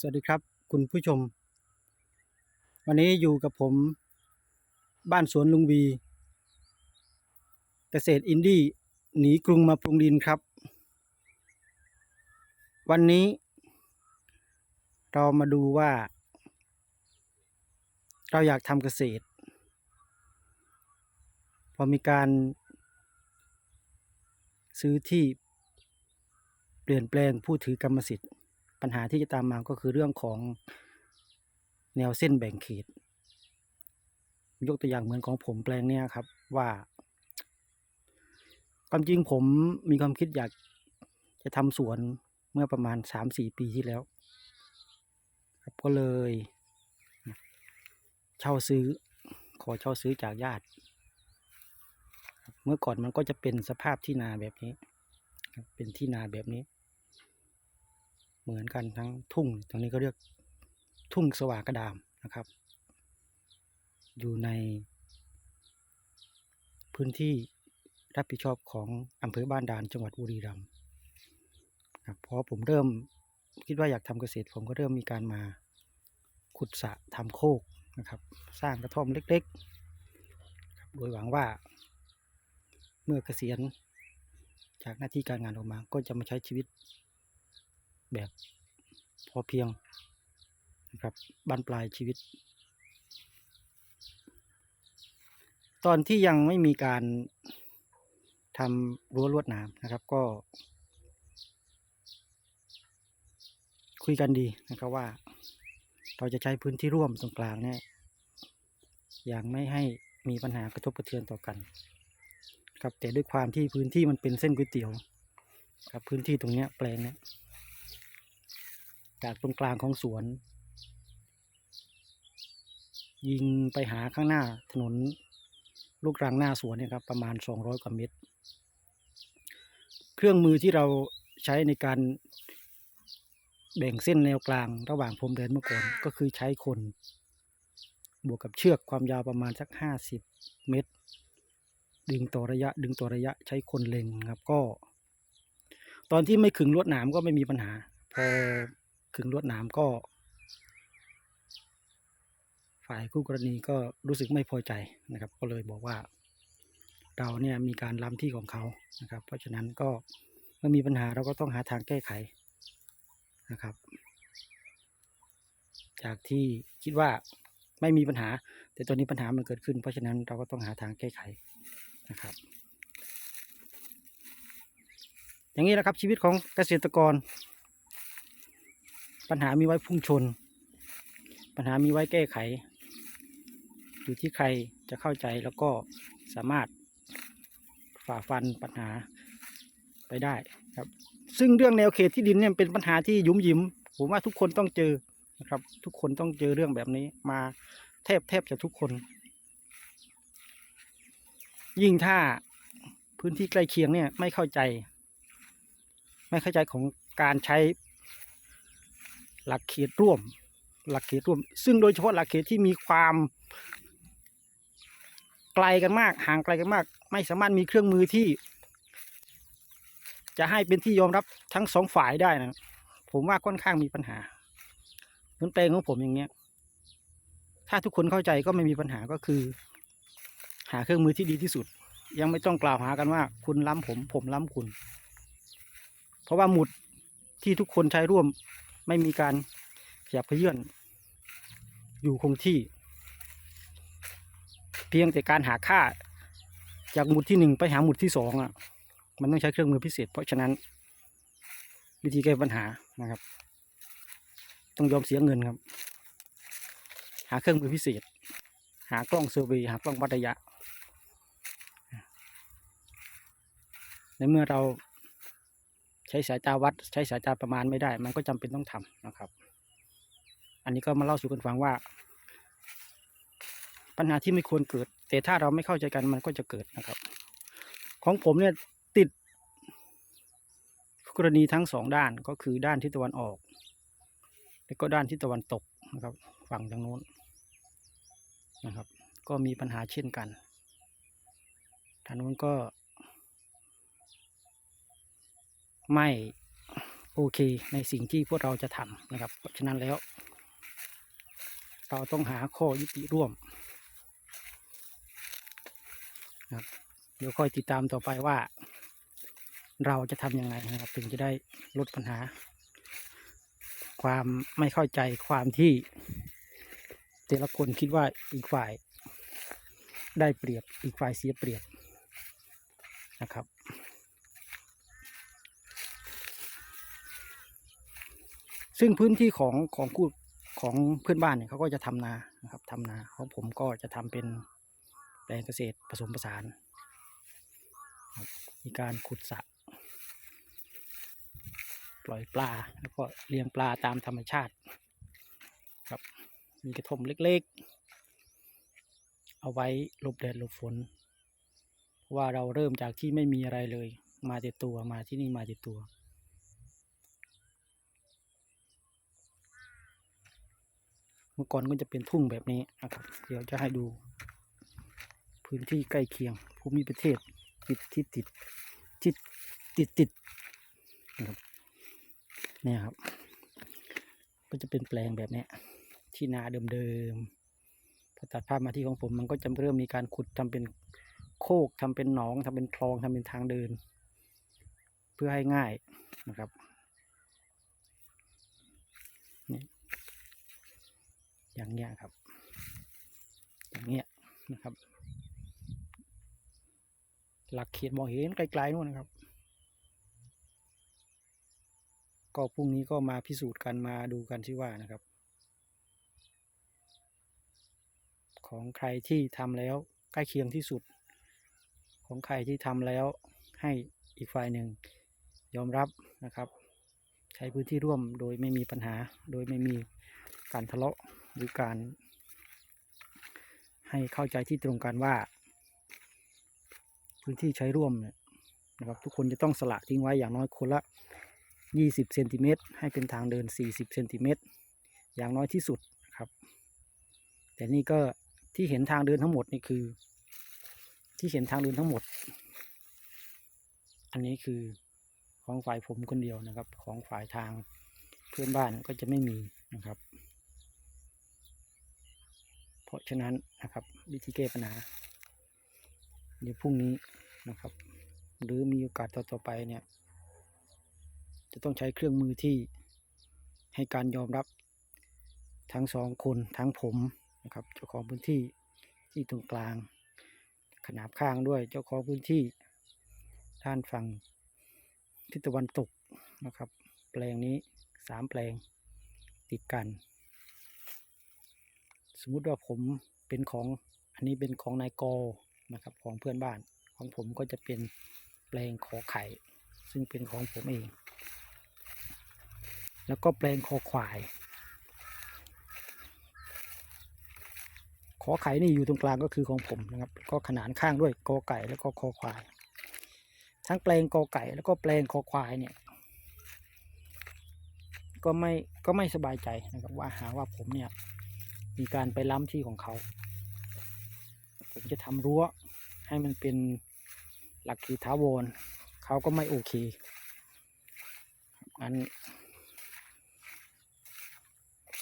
สวัสดีครับคุณผู้ชม วันนี้อยู่กับผมบ้านสวนลุงวี เกษตรอินดี้หนีกรุงมาปรุงดินครับ วันนี้ เรามาดูว่า เราอยากทำเกษตร พอมีการ ซื้อที่เปลี่ยนแปลงผู้ถือกรรมสิทธิ์ ปัญหาที่จะตามมาก็คือเรื่องของแนวเส้นแบ่งเขต ยกตัวอย่างเหมือนของผมแปลงเนี้ยครับว่าความจริงผมมีความคิดอยากจะทำสวนเมื่อประมาณสามสี่ปีที่แล้ว ครับก็เลยเช่าซื้อขอเช่าซื้อจากญาติ เมื่อก่อนมันก็จะเป็นสภาพที่นาแบบนี้ เป็นที่นาแบบนี้ เหมือนกันทั้งทุ่ง ตรงนี้ก็เรียกทุ่งสว่ากระดามนะครับ อยู่ในพื้นที่รับผิดชอบของอำเภอบ้านด่านจังหวัดบุรีรัมย์ครับพอผมเริ่มคิดว่าอยากทำเกษตรผมก็เริ่มมีการมาขุดสระทำโคกนะครับ สร้างกระท่อมเล็กๆ โดยหวังว่าเมื่อเกษียณจากหน้าที่การงานออกมาก็จะมาใช้ชีวิต แบบพอเพียงนะครับบ้านปลายชีวิต ตอนที่ยังไม่มีการทำรั้วลวดหนามนะครับก็ คุยกันดีนะครับว่า เราจะใช้พื้นที่ร่วมตรงกลางเนี่ยอย่างไม่ให้มีปัญหากระทบกระเทือนต่อกันครับแต่ด้วยความที่พื้นที่มันเป็นเส้นก๋วยเตี๋ยวครับพื้นที่ตรงเนี้ยแปลงเนี้ย จากตรงกลางของสวน ยิงไปหาข้างหน้าถนนลูกรังหน้าสวนเนี่ยครับประมาณ 200 กว่าเมตร เครื่องมือที่เราใช้ในการแบ่งเส้นแนวกลางระหว่างพรมแดนเมื่อก่อนก็คือใช้คน บวกกับเชือกความยาวประมาณสัก 50 เมตร ดึงต่อระยะ ดึงต่อระยะใช้คนเล็งครับก็ ตอนที่ไม่ขึงลวดหนามก็ไม่มีปัญหา พอ ขึงลวดหนามก็ ฝ่ายคู่กรณีก็รู้สึกไม่พอใจนะครับ ก็เลยบอกว่าเราเนี่ยมีการล้ำที่ของเขานะครับ เพราะฉะนั้นก็เมื่อมีปัญหาเราก็ต้องหาทางแก้ไขนะครับ จากที่คิดว่าไม่มีปัญหา แต่ตอนนี้ปัญหามันเกิดขึ้น เพราะฉะนั้นเราก็ต้องหาทางแก้ไขนะครับ อย่างนี้นะครับชีวิตของเกษตรกร ปัญหามีไว้พุ่งชน ปัญหามีไว้แก้ไข อยู่ที่ใครจะเข้าใจแล้วก็สามารถฝ่าฟันปัญหาไปได้ครับ ซึ่งเรื่องแนวเขตที่ดินเนี่ยเป็นปัญหาที่ยุ่มยิ้ม ผมว่าทุกคนต้องเจอนะครับ ทุกคนต้องเจอเรื่องแบบนี้มาแทบแทบจะทุกคน ยิ่งถ้าพื้นที่ใกล้เคียงเนี่ยไม่เข้าใจ ไม่เข้าใจของการใช้ หลักเขตร่วม หลักเขตร่วม ซึ่งโดยเฉพาะหลักเขตที่มีความไกลกันมาก ห่างไกลกันมาก ไม่สามารถมีเครื่องมือที่ จะให้เป็นที่ยอมรับทั้งสองฝ่ายได้นะผมว่าค่อนข้างมีปัญหาเหมือนแปลงของผมอย่างเงี้ย ถ้าทุกคนเข้าใจก็ไม่มีปัญหาก็คือ หาเครื่องมือที่ดีที่สุด ยังไม่ต้องกล่าวหากันว่า คุณล้ำผม ผมล้ำคุณ เพราะว่าหมุดที่ทุกคนใช้ร่วม ไม่มีการขยับเขยื่อนอยู่คงที่ เพียงแต่การหาค่าจากหมุดที่หนึ่งไปหาหมุดที่สองอะมันต้องใช้เครื่องมือพิเศษ เพราะฉะนั้น วิธีแก้ปัญหานะครับ ต้องยอมเสียเงินครับ หาเครื่องมือพิเศษ หากล้องเซอร์วย์หากล้องวัดระยะในเมื่อเรา ใช้สายตาวัด ใช้สายตาประมาณไม่ได้ มันก็จำเป็นต้องทำนะครับ อันนี้ก็มาเล่าสู่กันฟังว่า ปัญหาที่ไม่ควรเกิด แต่ถ้าเราไม่เข้าใจกันมันก็จะเกิดนะครับ ของผมเนี่ยติด กรณีทั้งสองด้านก็คือด้านทิศตะวันออก และก็ด้านทิศตะวันตกนะครับ ฝั่งทางโน้นนะครับ ก็มีปัญหาเช่นกันทางโน้นก็ ไม่โอเคในสิ่งที่พวกเราจะทำนะครับ เพราะฉะนั้นแล้ว เราต้องหาข้อยุติร่วมนะครับเดี๋ยวค่อยติดตามต่อไปว่า เราจะทำยังไงนะครับ ถึงจะได้ลดปัญหา ความไม่เข้าใจความที่แต่ละคนคิดว่าอีกฝ่ายได้เปรียบอีกฝ่ายเสียเปรียบนะครับ ซึ่งพื้นที่ของของคู่ของเพื่อนบ้านเนี่ยเขาก็จะทำนานะครับทำนาของผมก็จะทำเป็นแปลงเกษตรผสมผสาน มีการขุดสระปล่อยปลาแล้วก็เลี้ยงปลาตามธรรมชาติครับ มีกระทงเล็กๆ เอาไว้หลบแดดหลบฝนว่าเราเริ่มจากที่ไม่มีอะไรเลย มาแต่ตัวมาที่นี่มาแต่ตัว เมื่อก่อนก็จะเป็นทุ่งแบบนี้นะครับ เดี๋ยวจะให้ดู พื้นที่ใกล้เคียงภูมิประเทศติดที่ติดที่ติดติดนะครับเนี่ยครับ ก็จะเป็นแปลงแบบนี้ที่นาเดิมๆพอตัดภาพมาที่ของผมมันก็จะเริ่มมีการขุดทำเป็นโคกทำเป็นหนองทำเป็นคลองทำเป็นทางเดิน เพื่อให้ง่ายนะครับนี่ อย่างเงี้ยครับ อย่างเงี้ยนะครับ หลักเขตมองเห็นไกลๆนู่นนะครับ ก็พรุ่งนี้ก็มาพิสูจน์กันมาดูกันที่ว่านะครับ ของใครที่ทำแล้วใกล้เคียงที่สุด ของใครที่ทำแล้วให้อีกฝ่ายหนึ่งยอมรับนะครับ ใช้พื้นที่ร่วมโดยไม่มีปัญหาโดยไม่มีการทะเลาะ หรือการ ให้เข้าใจที่ตรงกันว่า พื้นที่ใช้ร่วมเนี่ยนะครับทุกคนจะต้องสละทิ้งไว้อย่างน้อยคนละ 20เซนติเมตรให้เป็นทางเดิน 40เซนติเมตรอย่างน้อยที่สุดนะครับ แต่นี่ก็ที่เห็นทางเดินทั้งหมดนี่คือ ที่เห็นทางเดินทั้งหมด อันนี้คือของฝ่ายผมคนเดียวนะครับ ของฝ่ายทางเพื่อนบ้านก็จะไม่มีนะครับ เพราะฉะนั้นนะครับ วิธีแก้ปัญหาเดี๋ยวพรุ่งนี้นะครับ หรือมีโอกาสต่อๆไปเนี่ย จะต้องใช้เครื่องมือที่ให้การยอมรับทั้งสองคนทั้งผมนะครับเจ้าของพื้นที่ที่ตรงกลาง ขนาบข้างด้วยเจ้าของพื้นที่ด้านฝั่งทิศตะวันตกนะครับ แปลงนี้สามแปลงติดกัน มมุติว่าผมเป็นของอันนี้เป็นของนายกอนะครับของเพื่อนบ้านของผมก็จะเป็นแปลงขอไข่ ซึ่งเป็นของผมเอง แล้วก็แปลงคอควาย ขอไข่นี่อยู่ตรงกลางก็คือของผมนะครับ ก็ขนานข้างด้วยกอไก่แล้วก็คอควาย ทั้งแปลงกอไก่แล้วก็แปลงคอควายเนี่ย ก็ไม่ก็ไม่สบายใจนะครับว่าหาว่าผมเนี่ย มีการไปล้ำที่ของเขา ผมจะทำรั้วให้มันเป็นหลักคือท้าวรเขาก็ไม่โอเคงั้น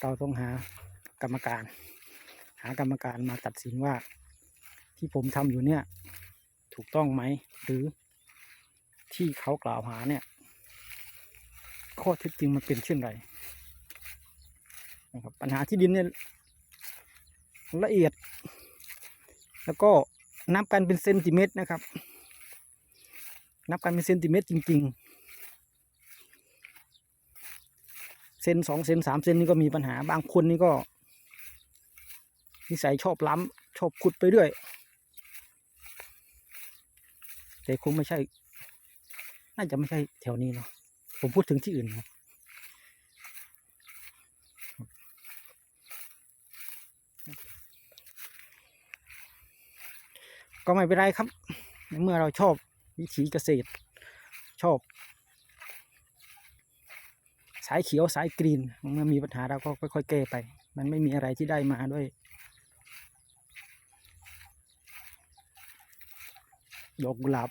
เราต้องหากรรมการ หากรรมการมาตัดสินว่า ที่ผมทำอยู่เนี่ยถูกต้องไหม หรือที่เขากล่าวหาเนี่ย ข้อเท็จจริงมันเป็นเช่นไรนะครับปัญหาที่ดินเนี่ย ละเอียด แล้วก็นับกันเป็นเซนติเมตรนะครับ นับกันเป็นเซนติเมตรจริง ๆ เซนสองเซนสามเซนนี่ก็มีปัญหาบางคนนี่ก็นิสัยชอบล้ำชอบขุดไปเรื่อยแต่คงไม่ใช่ น่าจะไม่ใช่แถวนี้เนาะผมพูดถึงที่อื่นนะ ก็ไม่เป็นไรครับ เมื่อเราชอบวิถีเกษตร ชอบ สายเขียวสายกรีนเมื่อมีปัญหาเราก็ค่อยๆแก้ไป มันไม่มีอะไรที่ได้มาด้วย ดอกกุหลาบ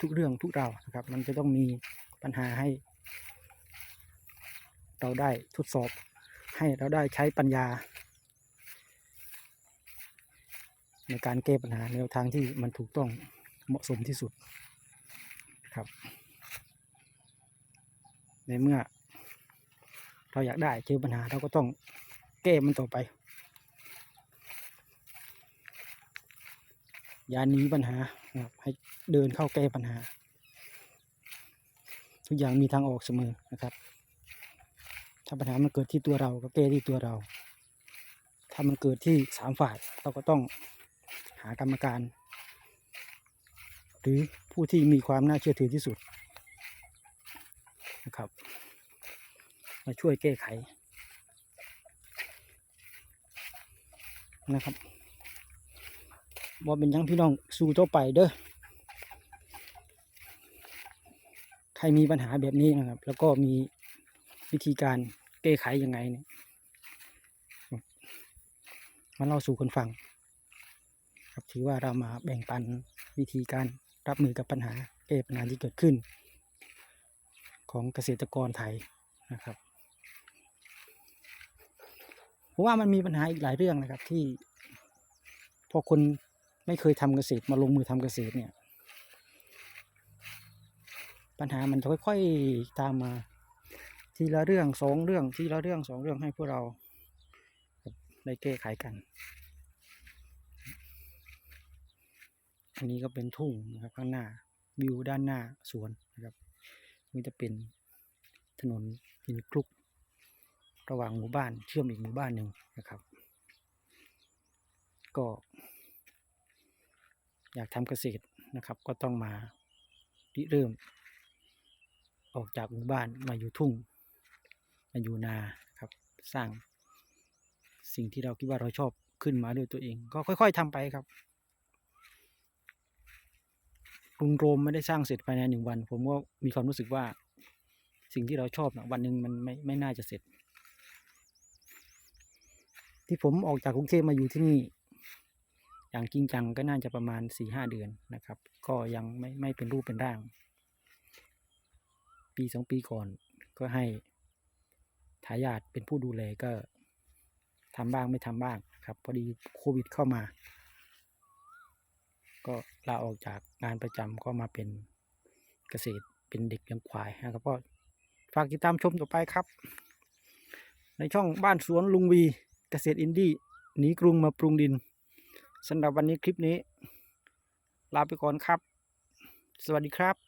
ทุกเรื่องทุกรานะครับ มันจะต้องมีปัญหาให้ เราได้ทดสอบให้เราได้ใช้ปัญญา ในการแก้ปัญหาแนวทางที่มันถูกต้องเหมาะสมที่สุดครับ ในเมื่อ เราอยากได้เจอปัญหาเราก็ต้องแก้มันต่อไป อย่าหนีปัญหาครับให้เดินเข้าแก้ปัญหา ทุกอย่างมีทางออกเสมอนะครับ ถ้าปัญหามันเกิดที่ตัวเราก็แก้ที่ตัวเรา ถ้ามันเกิดที่สามฝ่ายเราก็ต้อง หากรรมการ หรือผู้ที่มีความน่าเชื่อถือที่สุดนะครับ มาช่วยแก้ไขนะครับว่าเป็นยังพี่น้องสู้ต่อไปเด้อใครมีปัญหาแบบนี้นะครับ แล้วก็มีวิธีการแก้ไขยังไงเนี่ยมาเล่าสู่คนฟัง ครับถือว่าเรามาแบ่งปันวิธีการรับมือกับปัญหาแก้ปัญหาที่เกิดขึ้น ของเกษตรกรไทยนะครับเพราะว่ามันมีปัญหาอีกหลายเรื่องนะครับที่ พอคนไม่เคยทำเกษตรมาลงมือทำเกษตรเนี่ย ปัญหามันจะค่อยๆตามมา ทีละเรื่องสองเรื่องทีละเรื่องสองเรื่องให้พวกเราได้แก้ไขกัน อันนี้ก็เป็นทุ่งนะครับข้างหน้าวิวด้านหน้าสวนนะครับนี่จะเป็นถนนหินคลุก ระหว่างหมู่บ้านเชื่อมอีกหมู่บ้านหนึ่งนะครับ ก็ อยากทำเกษตรนะครับ ก็ต้องมาริเริ่ม ออกจากหมู่บ้านมาอยู่ทุ่ง มาอยู่นาครับ สร้างสิ่งที่เราคิดว่าเราชอบขึ้นมาด้วยตัวเอง ก็ค่อย ๆทำไปครับ รุงโรมไม่ได้สร้างเสร็จภายในหนึ่งวัน ผมก็มีความรู้สึกว่า สิ่งที่เราชอบนะวันหนึ่งมันไม่ไม่น่าจะเสร็จ ที่ผมออกจากกรุงเทพมาอยู่ที่นี่ อย่างจริงจังก็น่าจะประมาณสี่ห้าเดือนนะครับ ก็ยังไม่ไม่เป็นรูปเป็นร่าง ปีสองปีก่อนก็ให้ทายาทเป็นผู้ดูแลก็ทำบ้างไม่ทำบ้างครับ พอดีโควิดเข้ามา ก็ลาออกจากงานประจำก็มาเป็นเกษตรเป็นเด็กเลี้ยงควายนะครับก็ฝากติดตามชมต่อไปครับ ในช่องบ้านสวนลุงวีเกษตรอินดี้หนีกรุงมาปรุงดินสำหรับวันนี้คลิปนี้ ลาไปก่อนครับ สวัสดีครับ